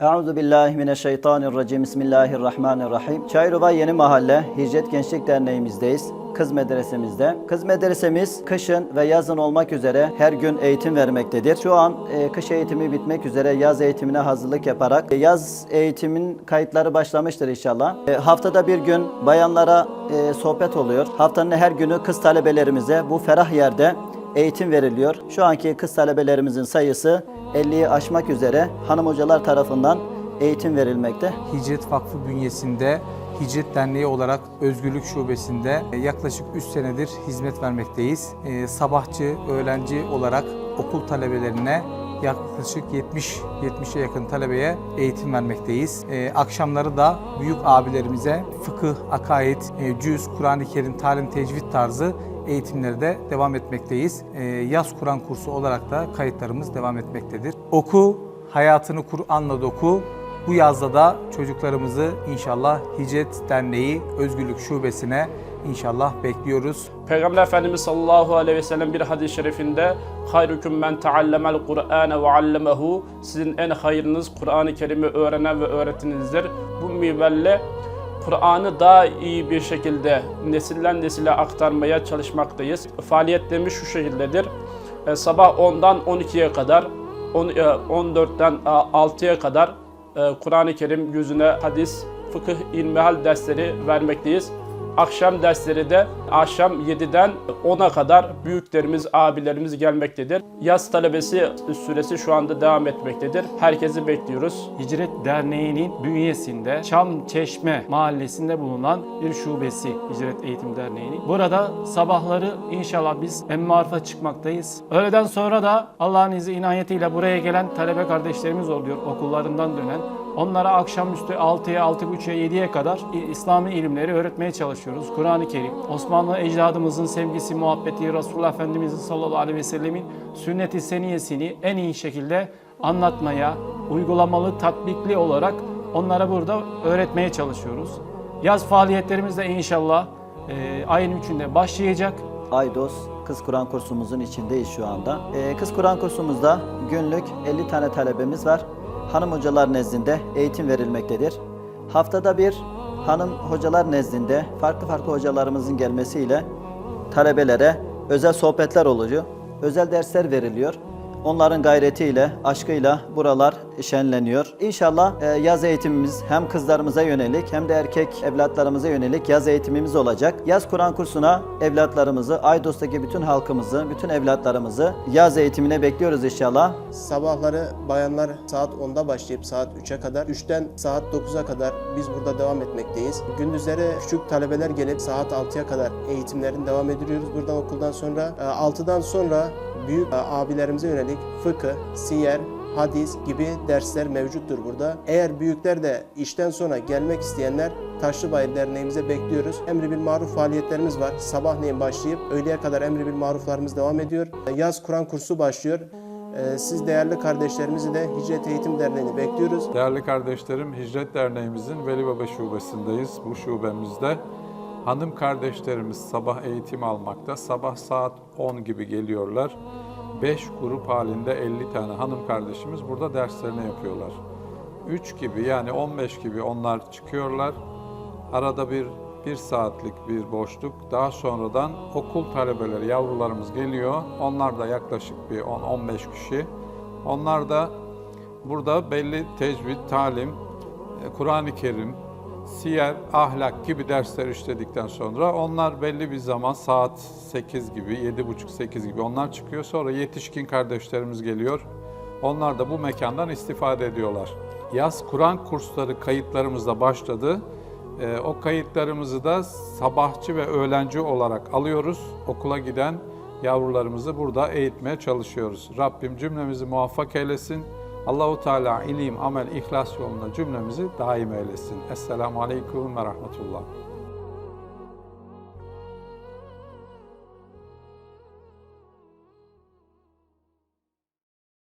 Euzu billahi mineşşeytanirracim. Bismillahirrahmanirrahim. Çayırova Yeni Mahalle Hicret Gençlik Derneğimizdeyiz. Kız medresemizde. Kız medresemiz kışın ve yazın olmak üzere her gün eğitim vermektedir. Şu an e, kış eğitimi bitmek üzere yaz eğitimine hazırlık yaparak e, yaz eğitimin kayıtları başlamıştır inşallah. E, haftada bir gün bayanlara e, sohbet oluyor. Haftanın her günü kız talebelerimize bu ferah yerde eğitim veriliyor. Şu anki kız talebelerimizin sayısı 50'yi aşmak üzere hanım hocalar tarafından eğitim verilmekte. Hicret Vakfı bünyesinde Hicret Derneği olarak Özgürlük Şubesi'nde yaklaşık 3 senedir hizmet vermekteyiz. Ee, Sabahçı, öğlenci olarak okul talebelerine yaklaşık 70 70'e yakın talebeye eğitim vermekteyiz. Ee, akşamları da büyük abilerimize fıkıh, akaid, e, cüz, Kur'an-ı Kerim, talim, tecvid tarzı eğitimleri de devam etmekteyiz. Ee, yaz Kur'an kursu olarak da kayıtlarımız devam etmektedir. Oku, hayatını Kur'an'la doku. Bu yazda da çocuklarımızı inşallah Hicret Derneği Özgürlük Şubesi'ne inşallah bekliyoruz. Peygamber Efendimiz sallallahu aleyhi ve sellem bir hadis-i şerifinde hayrukum men taallemel Kur'ane ve allemehu sizin en hayırınız Kur'an-ı Kerim'i öğrenen ve öğretinizdir. Bu minvalle Kur'an'ı daha iyi bir şekilde nesilden nesile aktarmaya çalışmaktayız. Faaliyetlerimiz şu şekildedir. E, Sabah 10'dan 12'ye kadar, on- e, 14'ten 6'ya kadar e, Kur'an-ı Kerim yüzüne hadis, fıkıh, ilmihal dersleri vermekteyiz. Akşam dersleri de akşam 7'den 10'a kadar büyüklerimiz, abilerimiz gelmektedir. Yaz talebesi süresi şu anda devam etmektedir. Herkesi bekliyoruz. Hicret Derneği'nin bünyesinde Çam Çeşme mahallesinde bulunan bir şubesi Hicret Eğitim Derneği'nin. Burada sabahları inşallah biz emmarife çıkmaktayız. Öğleden sonra da Allah'ın izni inayetiyle buraya gelen talebe kardeşlerimiz oluyor okullarından dönen. Onlara akşamüstü 6'ya, 6.30'ya, 7'ye kadar İslami ilimleri öğretmeye çalışıyoruz. Kur'an-ı Kerim, Osmanlı ecdadımızın sevgisi, muhabbeti, Resulullah Efendimizin sallallahu aleyhi ve sellemin sünnet-i seniyesini en iyi şekilde anlatmaya, uygulamalı, tatbikli olarak onlara burada öğretmeye çalışıyoruz. Yaz faaliyetlerimiz de inşallah e, ayın 3'ünde başlayacak. Aydos Kız Kur'an kursumuzun içindeyiz şu anda. Ee, Kız Kur'an kursumuzda günlük 50 tane talebemiz var. Hanım hocalar nezdinde eğitim verilmektedir. Haftada bir hanım hocalar nezdinde farklı farklı hocalarımızın gelmesiyle talebelere özel sohbetler oluyor. Özel dersler veriliyor. Onların gayretiyle, aşkıyla buralar şenleniyor. İnşallah e, yaz eğitimimiz hem kızlarımıza yönelik hem de erkek evlatlarımıza yönelik yaz eğitimimiz olacak. Yaz Kur'an kursuna evlatlarımızı, Aydos'taki bütün halkımızı, bütün evlatlarımızı yaz eğitimine bekliyoruz inşallah. Sabahları bayanlar saat 10'da başlayıp saat 3'e kadar, 3'ten saat 9'a kadar biz burada devam etmekteyiz. Gündüzleri küçük talebeler gelip saat 6'ya kadar eğitimlerini devam ediyoruz buradan okuldan sonra. E, 6'dan sonra büyük e, abilerimize yönelik fıkıh, siyer, hadis gibi dersler mevcuttur burada. Eğer büyükler de işten sonra gelmek isteyenler Taşlıbayır Derneğimize bekliyoruz. Emri bil maruf faaliyetlerimiz var. Sabahleyin başlayıp öğleye kadar emri bil maruflarımız devam ediyor. Yaz Kur'an kursu başlıyor. Ee, Siz değerli kardeşlerimizi de Hicret Eğitim Derneği'ne bekliyoruz. Değerli kardeşlerim, Hicret Derneğimizin Veli Baba Şubesindeyiz. Bu şubemizde hanım kardeşlerimiz sabah eğitim almakta. Sabah saat 10 gibi geliyorlar. 5 grup halinde 50 tane hanım kardeşimiz burada derslerini yapıyorlar. 3 gibi yani 15 gibi onlar çıkıyorlar. Arada bir bir saatlik bir boşluk. Daha sonradan okul talebeleri, yavrularımız geliyor. Onlar da yaklaşık bir 10-15 kişi. Onlar da Burada belli tecvid, talim, e, Kur'an-ı Kerim, siyer, ahlak gibi dersler işledikten sonra onlar belli bir zaman saat 8 gibi, 7.30-8 gibi onlar çıkıyor. Sonra yetişkin kardeşlerimiz geliyor. Onlar da bu mekandan istifade ediyorlar. Yaz Kur'an kursları kayıtlarımızda başladı. E, o kayıtlarımızı da sabahçı ve öğlenci olarak alıyoruz. Okula giden yavrularımızı burada eğitmeye çalışıyoruz. Rabbim cümlemizi muvaffak eylesin. Allahu Teala ilim, amel, ihlas yolunda cümlemizi daim eylesin. Esselamu Aleyküm ve Rahmetullah.